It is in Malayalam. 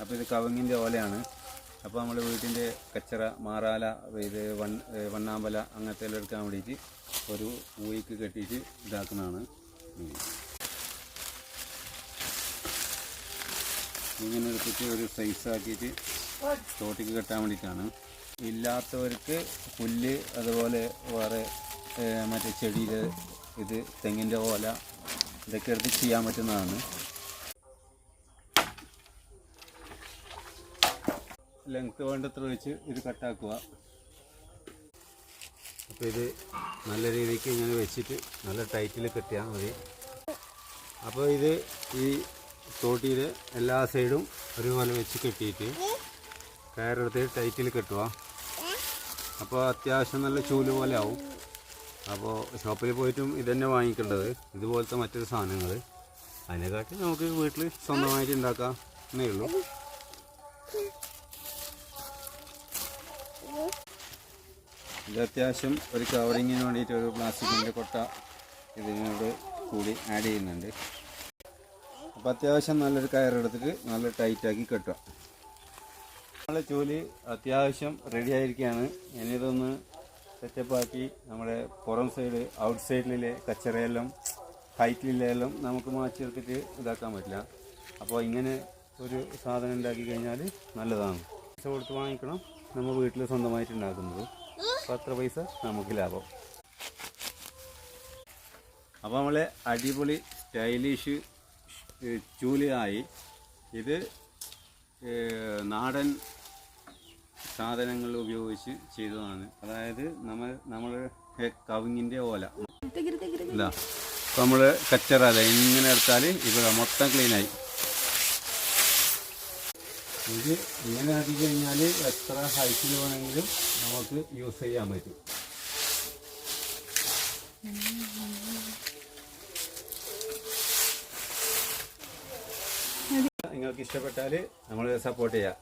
അപ്പോൾ ഇത് കവുങ്ങിന്റെ ഓലയാണ്. അപ്പോൾ നമ്മൾ വീട്ടിന്റെ കച്ചറ മാറാല ഇത് വൺ വണ്ണാമ്പല അങ്ങനത്തെ എല്ലാം എടുക്കാൻ വേണ്ടിയിട്ട് ഒരു ഊയിക്ക് കെട്ടിയിട്ട് ഇതാക്കുന്നതാണ്. ഇങ്ങനെ എടുത്തിട്ട് ഒരു സൈസ് ആക്കിയിട്ട് തോട്ടിക്ക് കെട്ടാൻ വേണ്ടിയിട്ടാണ്. ഇല്ലാത്തവർക്ക് പുല്ല് അതുപോലെ വേറെ മറ്റേ ചെടിയിൽ ഇത് തെങ്ങിന്റെ ഓല ഇതൊക്കെ എടുത്ത് ചെയ്യാൻ പറ്റുന്നതാണ്. ലെങ്ത് വേണ്ടത്ര വെച്ച് ഇത് കട്ടാക്കുക അപ്പോൾ ഇത് നല്ല രീതിക്ക് ഇങ്ങനെ വെച്ചിട്ട് നല്ല ടൈറ്റിൽ കെട്ടിയാൽ മതി. അപ്പോൾ ഇത് ഈ തോട്ടിയിൽ എല്ലാ സൈഡും ഒരുപോലെ വെച്ച് കെട്ടിയിട്ട് കയറെടുത്ത് ടൈറ്റിൽ കെട്ടുക അപ്പോൾ അത്യാവശ്യം നല്ല ചൂൽ പോലെ ആവും. അപ്പോൾ ഷോപ്പിൽ പോയിട്ടും ഇതന്നെ വാങ്ങിക്കേണ്ടത്. ഇതുപോലത്തെ മറ്റൊരു സാധനങ്ങൾ അതിനെക്കാട്ടി നമുക്ക് വീട്ടിൽ സ്വന്തമായിട്ട് ഉണ്ടാക്കാം എന്നേ ഉള്ളൂ. ഇത് അത്യാവശ്യം ഒരു കവറിങ്ങിന് വേണ്ടിയിട്ട് ഒരു പ്ലാസ്റ്റിക്കിന്റെ കൊട്ട ഇതിനോട് കൂടി ആഡ് ചെയ്യുന്നുണ്ട്. അപ്പോൾ അത്യാവശ്യം നല്ലൊരു കയറെടുത്തിട്ട് നല്ല ടൈറ്റാക്കി കെട്ടുക. നമ്മളെ ജോലി അത്യാവശ്യം റെഡി ആയിരിക്കുകയാണ്. ഇനി ഇതൊന്ന് സെറ്റപ്പാക്കി നമ്മുടെ പുറം സൈഡ് ഔട്ട് സൈഡിലെ കച്ചറയെല്ലാം ഹൈറ്റിലെല്ലാം നമുക്ക് മാറ്റിയെടുത്തിട്ട് ഇതാക്കാൻ പറ്റില്ല. അപ്പോൾ ഇങ്ങനെ ഒരു സാധനം ഉണ്ടാക്കി കഴിഞ്ഞാൽ നല്ലതാണ്. പൈസ കൊടുത്ത് വാങ്ങിക്കണം. നമ്മൾ വീട്ടിൽ സ്വന്തമായിട്ട് ഉണ്ടാക്കുന്നത് അപ്പോൾ അത്ര പൈസ നമുക്ക് ലാഭം. അപ്പോൾ നമ്മൾ അടിപൊളി സ്റ്റൈലിഷ് ചൂലിയായി ഇത് നാടൻ സാധനങ്ങൾ ഉപയോഗിച്ച് ചെയ്തതാണ്. അതായത് നമ്മൾ നമ്മൾ കവിങ്ങിന്റെ ഓല. ഇതാ. നമ്മൾ കച്ചറ അല്ല ഇങ്ങനെ എടുത്താൽ ഇവിടെ മൊത്തം ക്ലീനായി ഇത് ഇങ്ങനെ ആക്കി കഴിഞ്ഞാൽ എത്ര ഹൈറ്റിൽ വേണമെങ്കിലും നമുക്ക് യൂസ് ചെയ്യാൻ പറ്റും. നിങ്ങൾക്ക് ഇഷ്ടപ്പെട്ടാൽ നമ്മൾ സപ്പോർട്ട് ചെയ്യാം.